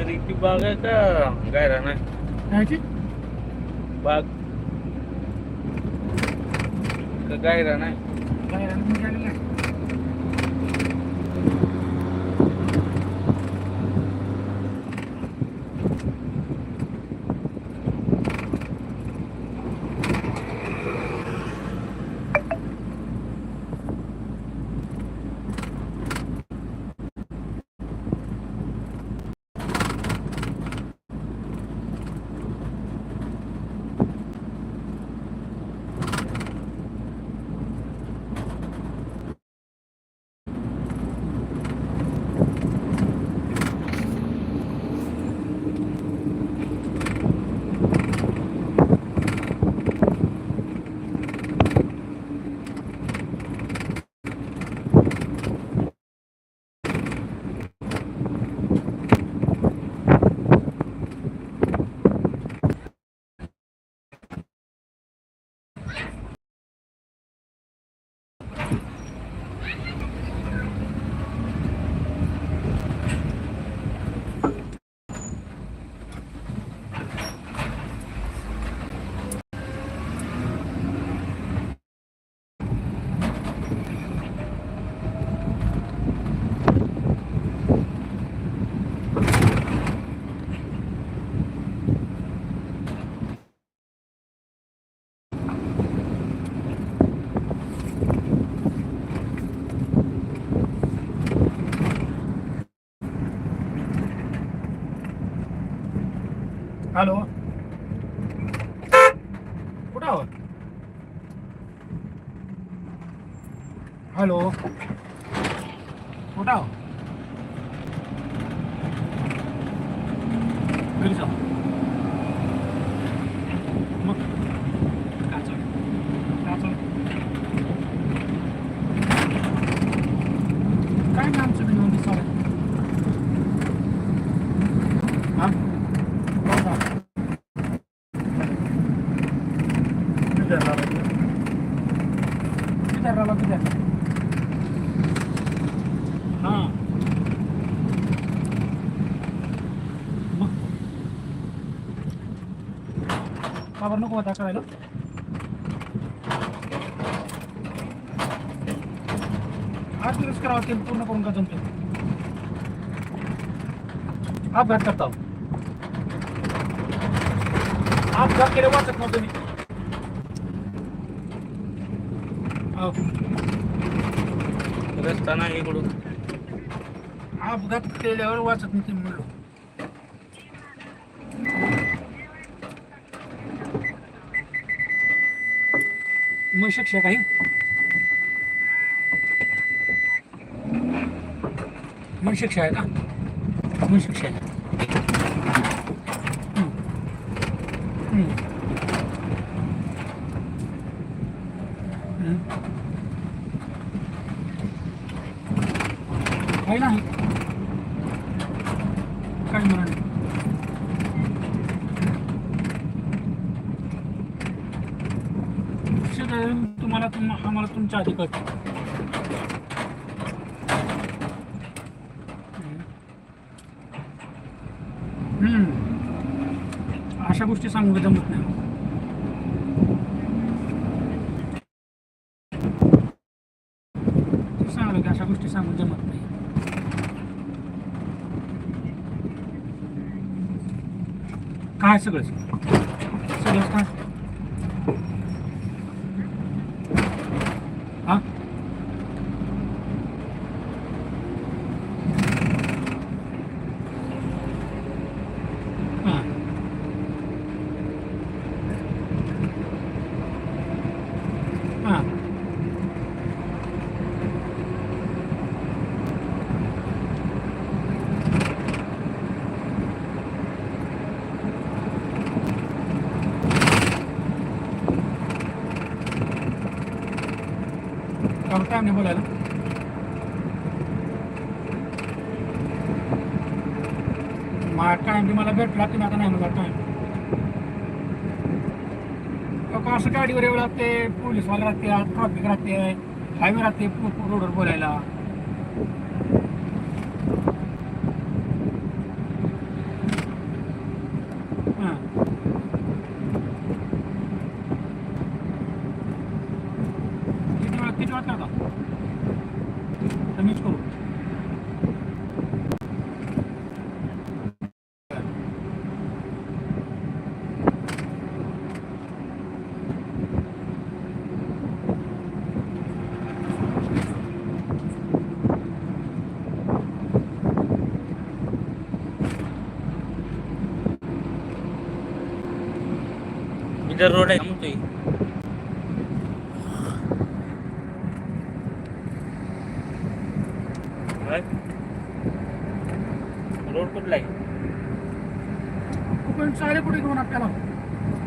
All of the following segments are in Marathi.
करीची बाग आहे का गायरा नाही कायची बाग का गायरा नाही काय म्हणजे आलेलं आहे. हॅलो कुठं आहोत हॅलो कुठं आहो घरी जाऊ मग काय चालू काय चालू काय नाही आमचं बी नोंदी चालू आहे. हा बघा. विदर्भाला विदर्भाला विदर्भ हां मग का बरं नको होता करायला. आठ दिवस करावं ते पूर्ण करून का जमते अपघात करता हो. अपघात केले वाचत नव्हतं मी. अहो, रस्ता नाही इकडून. अपघात केल्यावर वाचत नाही ते म्हणलो मग शिक्षक आहे मग शिक्षा आहे का मग शिक्षा आहे हम्म. हम्म. हम्म. आहे ना काय म्हणा तुम्हाला तुम आम्हाला आधी कळतं हम्म. अशा गोष्टी सांगू जमत नाही. सांगलं की अशा गोष्टी सांगून जमत नाही. काय सगळंच सगळंच काय हा हा हा काय नाही बोलायला मला टाइम बी मला भेटला की आता नाही मला टाइम असं गाडीवर येऊ लागते पोलीसवाले राहते ट्रॉफिक राहते हायवे राहते रोडवर बोलायला. रोड आहे म्हणतोय काय? रोड कुठला आहे पण चाले कुठे घेऊन आपल्याला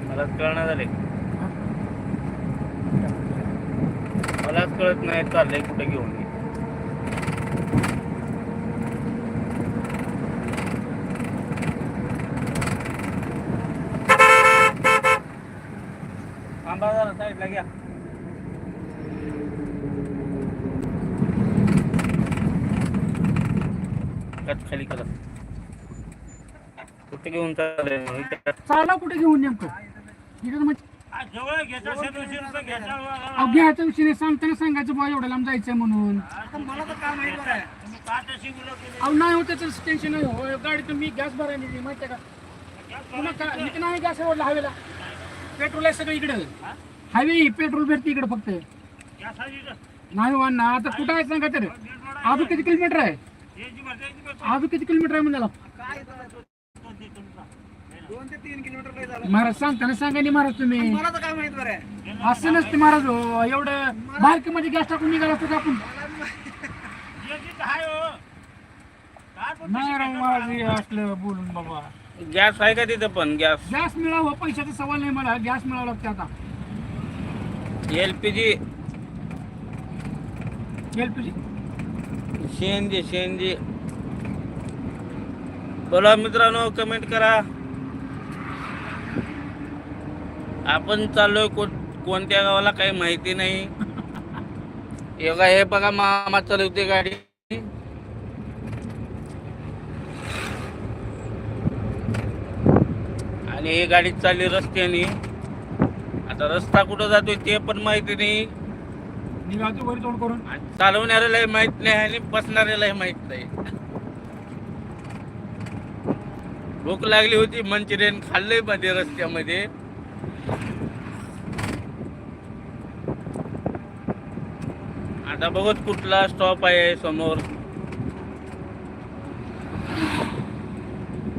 मला कळणार झाले मलाच कळत नाही चाललंय कुठे घेऊन मी. थांबा साईडला घ्या. कट खाली करा. कुठे घेऊन चाललंय चाला कुठे घेऊन नेमकं? घ्यायचा अहो, घ्यायच्या विषयी सांगताना सांगायचं बा एवढ्या लांब जायचंय म्हणून. अहो नाही होत त्याचं टेन्शन नाही हो. गाडी तर मी गॅस भरायला नेली माहिती आहे का? पुन्हा नाही गॅस ओढला हवेला पेट्रोल आहे सगळं इकडे. हायवे पेट्रोल भेटते इकडे फक्त. नाही हो अण्णा आता कुठं आहे सांगा तर? अजून किती किलोमीटर आहे. अजून किती किलोमीटर आहे म्हणाला? महाराज सांगताना सांगा नाही महाराज तुम्ही. मला तर काय माहीत बरं असं नसते महाराज हो एवढं बारकीमध्ये गॅस टाकून निघाला असतो का आपण? हो. नाही राव महाराज असलं बोलून बाबा. गॅस आहे का तिथं पण? गॅस गॅस मिळावं पैशाचा सवाल नाही मला. गॅस मिळावा लागते आता. L P G LPG. C N G C N G बोला मित्रांनो कमेंट करा. आपण चाललोय कोणत्या गावाला काही माहिती नाही. बघा हे बघा मामा चालवते गाडी. आणि ही गाडी चालली रस्त्याने. आता रस्ता कुठं जातोय ते पण माहिती नाही. निघालतो वरी तोंड करून. आणि चालवणाऱ्यालाही माहीत नाही आणि बसणाऱ्यालाही माहीत नाही. भूक लागली होती मंचुरियन खाल्लंयमध्ये रस्त्यामध्ये. आता बघत कुठला स्टॉप आहे समोर.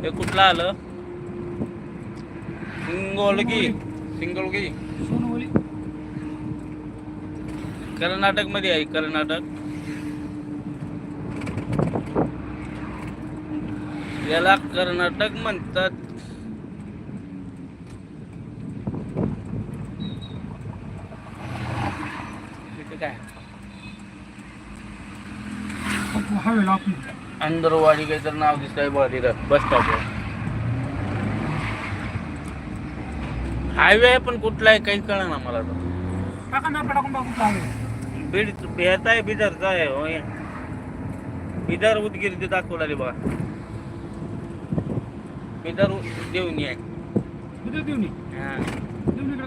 हे कुठला आलं? सिंगोलगी. सिंगोलगी. कर्नाटकमध्ये आहे कर्नाटक. याला कर्नाटक म्हणतात. काय? अंदरवाडी काही तर नाव दिसतंय बघा तिथं. बस स्टॉपवर हायवे आहे पण कुठला आहे काही कळलं ना मला बीड ह्याचा आहे बिदरचा आहे होय बिदर उदगीर ते दाखवला बघा. बिदर देवणी आहे. तिथे देऊन? हा, देऊन.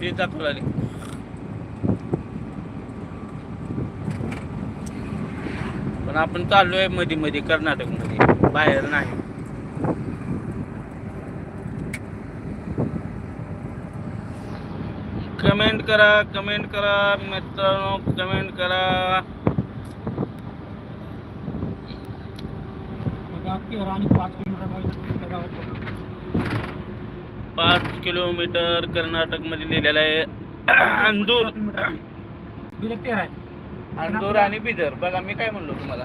ते दाखवला पण आपण चाललोयमध्ये मध्ये कर्नाटकमध्ये बाहेर नाही. कमेंट करा कमेंट करा मित्रांनो कमेंट करा. पाच किलोमीटर कर्नाटकमध्ये लिहिलेलं आहे. अंदूर. आहे अंदूर आणि बिदर. बघा मी काय म्हणलो तुम्हाला?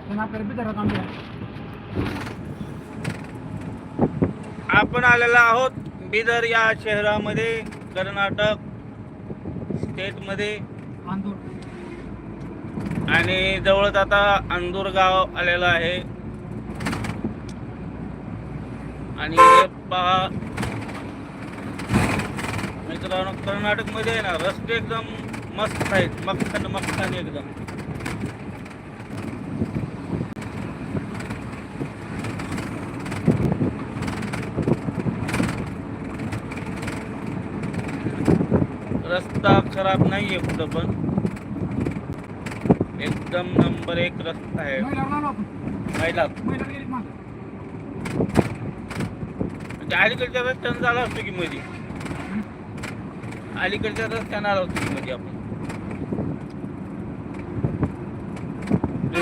आपण आलेलो आहोत बिदर या शहरामध्ये कर्नाटक. स्टेटमध्ये आंदोर आणि जवळच आता अंदूर गाव आलेलं आहे. आणि पहा. मित्रांनो कर्नाटकमध्ये आहे ना रस्ते एकदम मस्त आहेत. मक्खन मक्खन एकदम. रस्ता खराब नाहीये कुठं पण. एकदम नंबर एक रस्ता आहे. म्हणजे अलीकडच्या रस्त्यानं झाला असतो की मध्ये अलीकडच्या रस्त्यानं आला असतो की मध्ये आपण.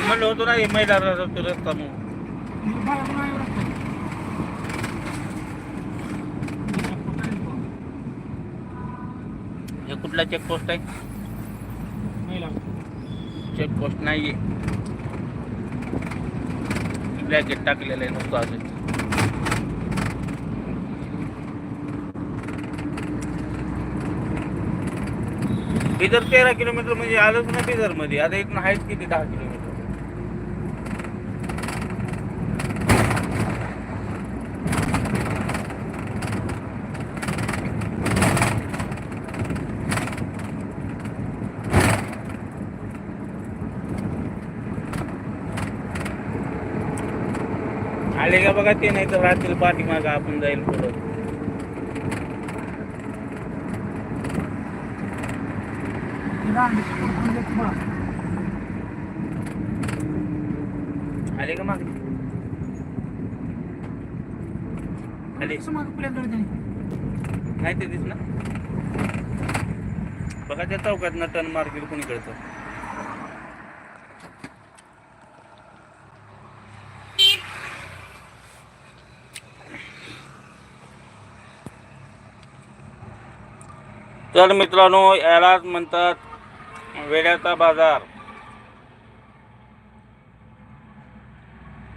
म्हणलं होतो ना हे महिला रस्ता रस्ता म्हणून बाहेरून आहे रस्ता. कुठला चेकपोस्ट आहे? नाही लागत. चेकपोस्ट नाहीये. ब्रॅकेट टाकलेलं आहे नुसतं असं. बिदर तेरा किलोमीटर म्हणजे आलंच ना बिदरमध्ये आता इथून आहेच किती? दहा किलोमीटर आले का बघा ते नाही तर राहतील पाठीमागं आपण जाईल पुढं. आले का माग? आले. नाही ते दिसना बघा त्या चौकात ना टन मार्केट कोणी तर मित्रांनो यालाच म्हणतात वेड्याचा बाजार.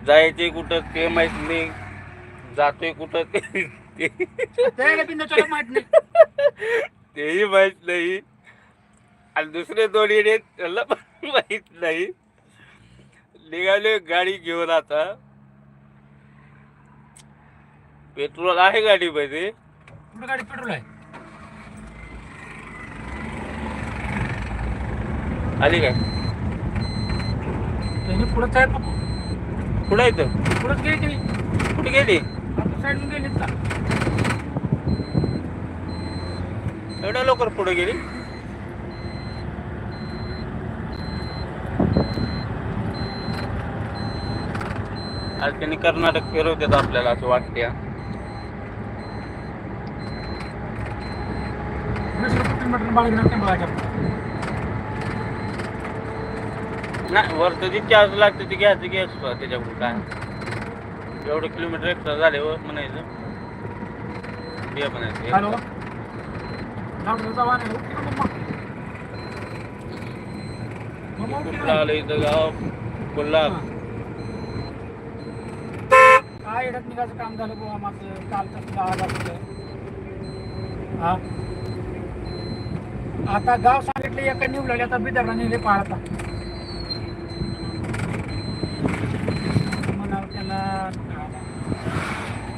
जायचे कुठं ते माहीत नाही. जातोय कुठं ते तेही माहीत नाही. आणि दुसरे दोन येणे त्याला पण माहीत नाही. निघाले गाडी घेऊन आता. पेट्रोल आहे गाडीमध्ये. गाडी पेट्रोल आहे? आली काय त्यांनी पुढंच आहे पप्पा. कुठं येतं पुढंच गेली तुम्ही कुठे गेली? आपल्या साईडून गेलीत एवढ्या लवकर पुढे गेली? आज त्यांनी कर्नाटक फिरवतात आपल्याला असं वाटते हा. वीस रुपये किलोमीटर बाळगणार टेम्पलाच्या नाही वरचं जे चार्ज लागतं ते घ्यायचं की एक्स्ट्रा त्याच्याकडून काय? एवढं किलोमीटर एक्स्ट्रा झाले व म्हणायचं. ते म्हणायचं कुठलं? आलं इथं गाव कोल्हाप काय निघायचं काम झालं माझं? हा? आता गाव सांगितलं एका निवडले आता बिदरला नेले पाळता म्हणावं त्याला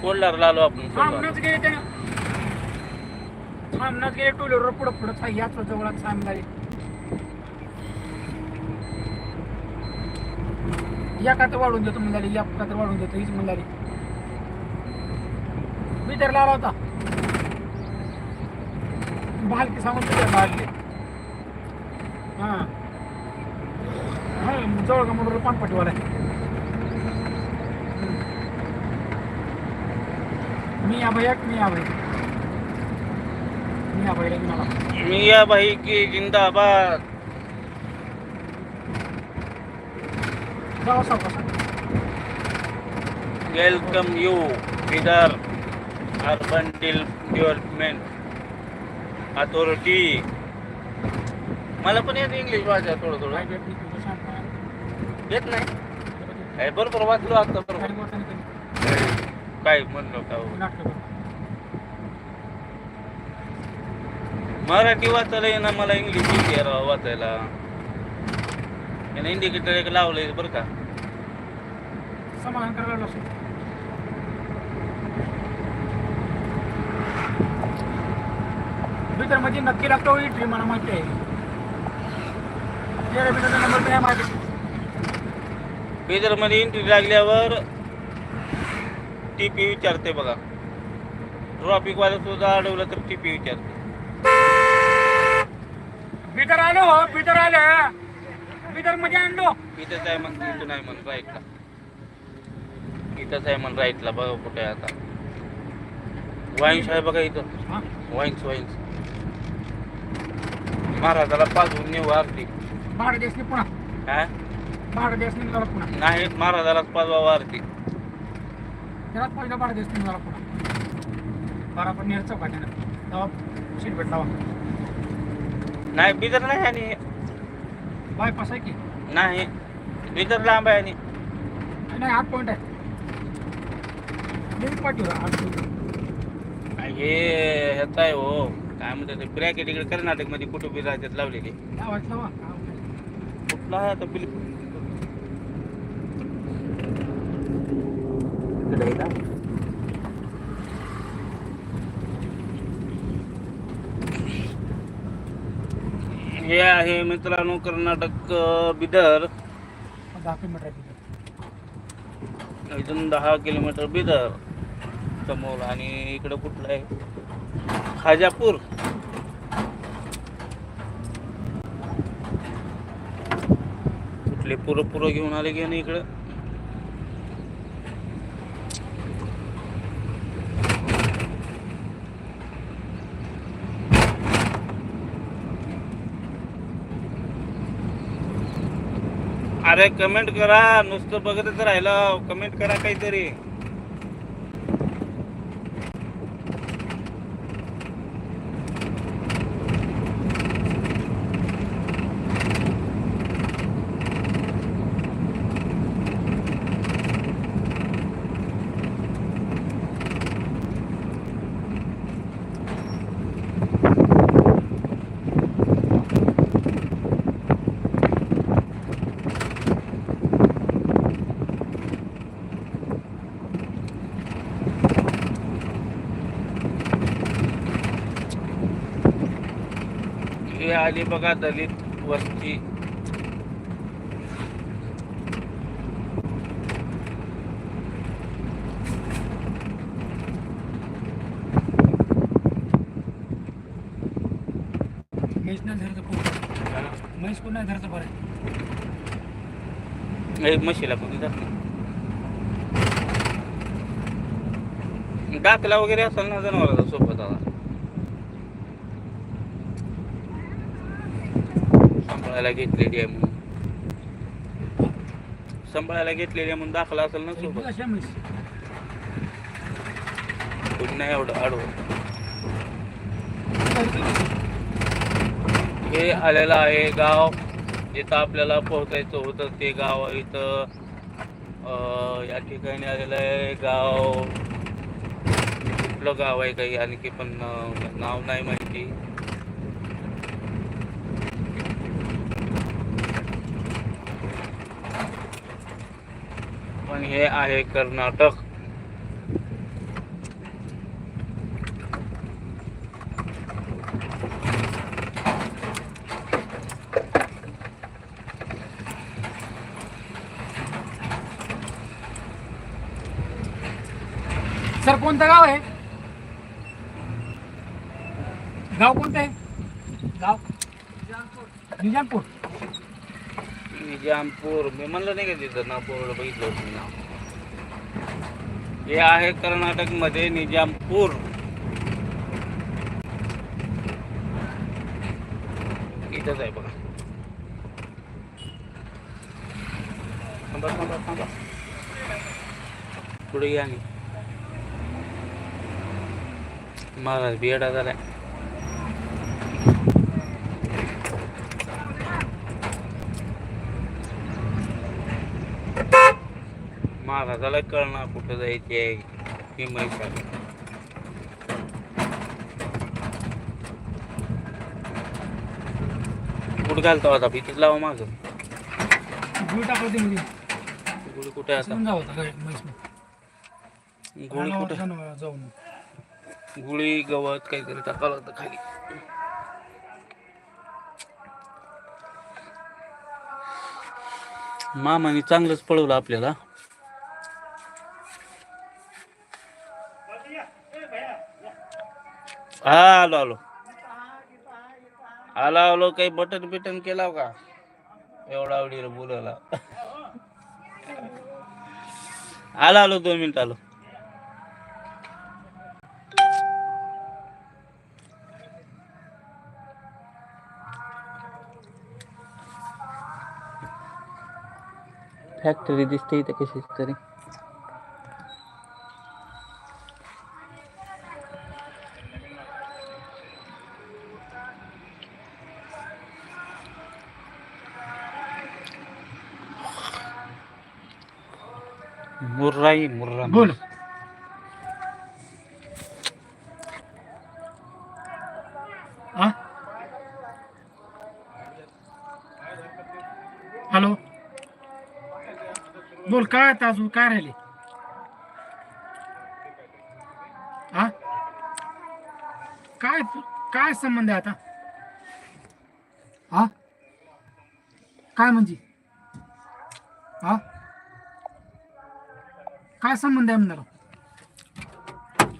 कोल्हारला आलो आपण. थांबणंच गेले त्यानं. थांबणंच गेले टोलीवर पुढं पुढं याच जवळच थांबलाय या का तर वाढून देतो म्हणाली या का तर वाढून देतो हीच म्हणाली बिदरला आला होता. भालकी सांगून तुझ्या भालले हा. हा जवळ का म्हणून पानपट्टीवाला आहे. मी या भैया मी मिया भाई की जिंदाबाद. Welcome you Bidar urban development authority मला पण येत इंग्लिश भाषा थोडं थोडं. येत नाही. बरोबर वाचलो आता बरोबर. काय म्हणलो का हो? मराठी वाचायला येणार मला इंग्लिश आहे राव वाचायला. यानं इंडिकेटर एक लावलंय बरं का. समाधान करायला लागलो भीतरमध्ये नक्की लागतो एंट्री मला माहिती आहे. तेरा भीतरचा नंबर नाही माहिती पेजरमध्ये एंट्री लागल्यावर टीपी विचारते बघा. ट्रॉफिक वाला सुद्धा अडवलं तर टीपी विचारते. भीतर आलो हो भीतर आलं. भीतरमध्ये आणलो. इथंच आहे म्हण इथून आहे म्हण राईटला इथंच आहे म्हण राईटला बघा कुठे आहे आता. वाईन्स आहे बघा इथं. हा? वाईन्स वाईन्स महाराजाला पाजवून नेऊ आरती. भाडं देसनी पुन्हा. हा? पुन्हा. नाही महाराजालाच पाजवा आरती. त्याला पहिला भाडं देसनी निघाला पुन्हा बारा पण नेरचं भाज्यानं तेव्हा सीट भेटला नाही बिदर नाही आणि बायपास आहे की? नाही बिदर लांब आहे आणि नाही आठ पॉईंट आहे. पाठीवर आठ. हे ह्याचा आहे हो. काय म्हणतात ते ब्रॅकेट इकडे कर्नाटकमध्ये कुठं बी राज्यात लावलेली. लावायचं लावा. कुठला आहे आता बिल इकडे आहे का? हे आहे मित्रांनो कर्नाटक बिदर. दहा किलोमीटर इथून दहा किलोमीटर बिदर समोर आणि इकडं कुठलं आहे? खाजापूर. कुठले पुरं पुरं घेऊन आले की नाही इकडं? अरे कमेंट करा नुसतं बघतच राहिलं. कमेंट करा काहीतरी. हे आली बघा दलित वस्ती. म्हैस कोण धरतं बरं म्हशीला कोणी. दाखला वगैरे असेल ना जनावराचा सोबत आता सांभाळायला घेतलेली आहे म्हणून. सांभाळायला घेतलेली आहे म्हणून दाखला असेल ना सोबत. कोणी नाही एवढं आडवं. हे आलेलं आहे गाव. जिथं आपल्याला पोहोचायचं होतं ते गाव इथं. अं, या ठिकाणी आलेलं आहे गाव. कुठलं गाव आहे काही आणखी पण नाव नाही माहिती पण हे आहे कर्नाटक. सर कोणतं गाव आहे? गाव कोणतं आहे? गाव? निजामपूर. निजामपूर. मी म्हणलं नाही का तिथं बोर्ड बघितलं होतं नाव. हे आहे कर्नाटकमध्ये निजामपूर. इथंच आहे बघा. थांबा थांबा थांबा. पुढे या. आणि महाराज बियाडा आहे महाराजाला कळणार कुठं जायची आहे ही आहे कुठं घालतो आता भीतीच लावा गुळ ते मध्ये गुढी कुठे आता? कुठे? जाऊन. गुळी गवत काहीतरी टाकावं लागतं खाली. मामाने चांगलंच पळवलं आपल्याला. हा आलो आलो. आला आलो काही बटन बिटन केला का? एवढा आवडीला बोलायला. आला आलो दोन मिनिट आलो. फॅक्टरी दिसते इथे कशीच तरी. मुर्राई मुर्रा बोल. हॅलो. बोल काय आता अजून? काय राहिले? हा काय काय संबंध आहे आता? हा काय म्हणजे? हा काय संबंध आहे म्हणणार